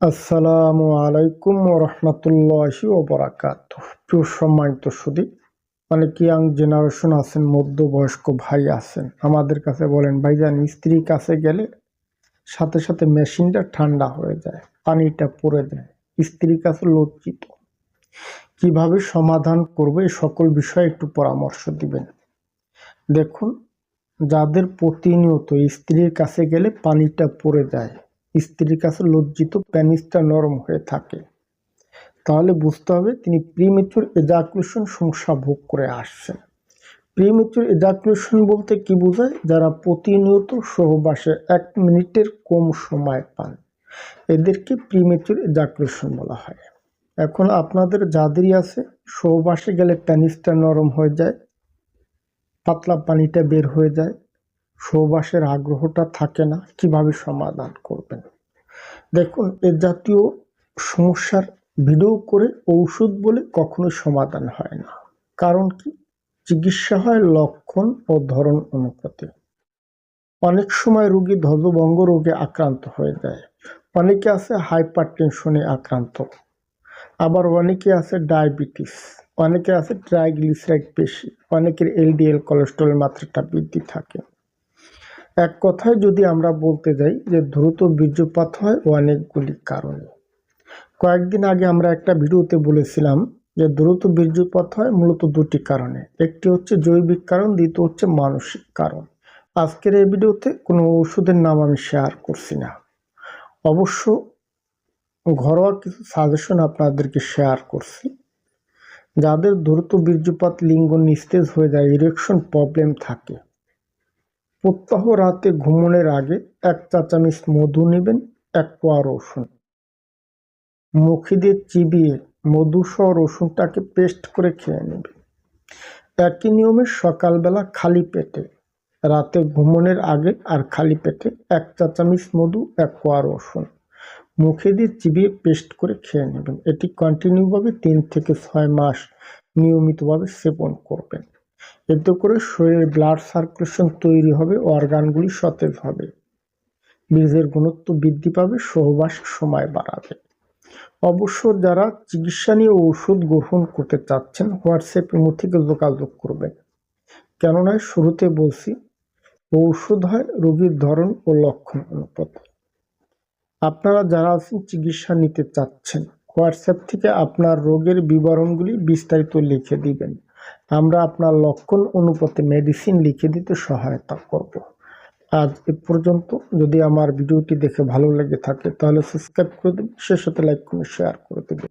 আসসালামু আলাইকুম রহমতুল্লাহি ওবরাকাত প্রিয় সম্মানিত সুদী অনেক ইয়াং জেনারেশন আছেন, মধ্যবয়স্ক ভাই আছেন। আমাদের কাছে বলেন ভাই ভাইজান স্ত্রীর কাছে গেলে সাথে সাথে মেশিনটা ঠান্ডা হয়ে যায়, পানিটা পড়ে দেয় স্ত্রীর কাছে লজ্জিত। কীভাবে সমাধান করবে? সকল বিষয়ে একটু পরামর্শ দিবেন। দেখুন, যাদের প্রতিনিয়ত স্ত্রীর কাছে গেলে পানিটা পড়ে যায় স্ত্রীর কাছে লজ্জিত প্যানিসটা নরম হয়ে থাকে। তাহলে বুঝতে হবে তিনি প্রিমেচুর এজাকুলেশন সমস্যা ভোগ করে আসছেন। প্রিমেচুর এজাকুলেশন বলতে কি বোঝায়? যারা প্রতিনিয়ত সহবাসে এক মিনিটের কম সময় পান, এদেরকে প্রিমেচুর এজাকুলেশন বলা হয়। এখন আপনাদের যাদেরই আছে, সহবাসে গেলে প্যানিসটা নরম হয়ে যায়, পাতলা পানিটা বের হয়ে যায়, সহবাসের আগ্রহটা থাকে না, কীভাবে সমাধান করবেন দেখুন, এ জাতীয় সমস্যার ভিডিও করে ঔষধ বলে কখনো সমাধান হয় না। কারণ কি? চিকিৎসা হয় লক্ষণ ও ধরন অনুপাতে। অনেক সময় রোগী ধ্বজভঙ্গ রোগে আক্রান্ত হয়ে যায়। অনেকে আছে হাইপার টেনশনে আক্রান্ত। আবার অনেকে আছে ডায়াবেটিস। অনেকে আছে ট্রাইগ্লিসারাইড বেশি অনেকের এলডিএল কোলেস্ট্রলের মাত্রাটা বৃদ্ধি থাকে। এক কথায় যদি আমরা বলতে যাই যে দ্রুত বীর্যপাত হয় অনেকগুলি কারণে। কয়েকদিন আগে আমরা একটা ভিডিওতে বলেছিলাম যে দ্রুত বীর্যপাত হয় মূলত দুটি কারণে। একটি হচ্ছে জৈবিক কারণ, দ্বিতীয় হচ্ছে মানসিক কারণ। আজকের এই ভিডিওতে কোনো ওষুধের নাম আমি শেয়ার করছি না। অবশ্য ঘরোয়া কিছু সাজেশন আপনাদেরকে শেয়ার করছি। যাদের দ্রুত বীর্যপাত, লিঙ্গ নিস্তেজ হয়ে যায় ইরেকশন প্রবলেম থাকে প্রত্যহ রাতে ঘুমনের আগে এক চা মধু নেবেন, এক কোয়া রসুন। মুখে দিয়ে চিবিয়ে মধু সহ রসুনটাকে পেস্ট করে খেয়ে নেবেন। একই নিয়মে সকালবেলা খালি পেটে, রাতে ঘুমনের আগে আর খালি পেটে এক চা মধু, এক কোয়া রসুন। মুখে দিয়ে চিবিয়ে পেস্ট করে খেয়ে নেবেন। এটি কন্টিনিউভাবে তিন থেকে ছয় মাস নিয়মিতভাবে সেবন করবেন। এতে করে শরীরে ব্লাড সার্কুলেশন তৈরি হবে অর্গানগুলি সতেজ হবে। বীজের গুণত্ব বৃদ্ধি পাবে, সহবাস সময় বাড়াবে। অবশ্য যারা চিকিৎসা নিয়ে ওষুধ গ্রহণ করতে চাচ্ছেন, হোয়াটসঅ্যাপ ইমো থেকে যোগাযোগ করবেন। কেননা শুরুতে বলছি ঔষধ হয় রোগীর ধরন ও লক্ষণ অনুপাতে। আপনারা যারা আছেন, চিকিৎসা নিতে চাচ্ছেন, হোয়াটসঅ্যাপ থেকে আপনার রোগের বিবরণগুলি বিস্তারিত লিখে দিবেন। আমরা আপনার লক্ষণ অনুপাতে মেডিসিন লিখে দিতে সহায়তা করব। আজ এ পর্যন্ত। যদি আমার ভিডিওটি দেখে ভালো লেগে থাকে, তাহলে সাবস্ক্রাইব করে দেবেন সে সাথে লাইক করে শেয়ার করে দেবেন।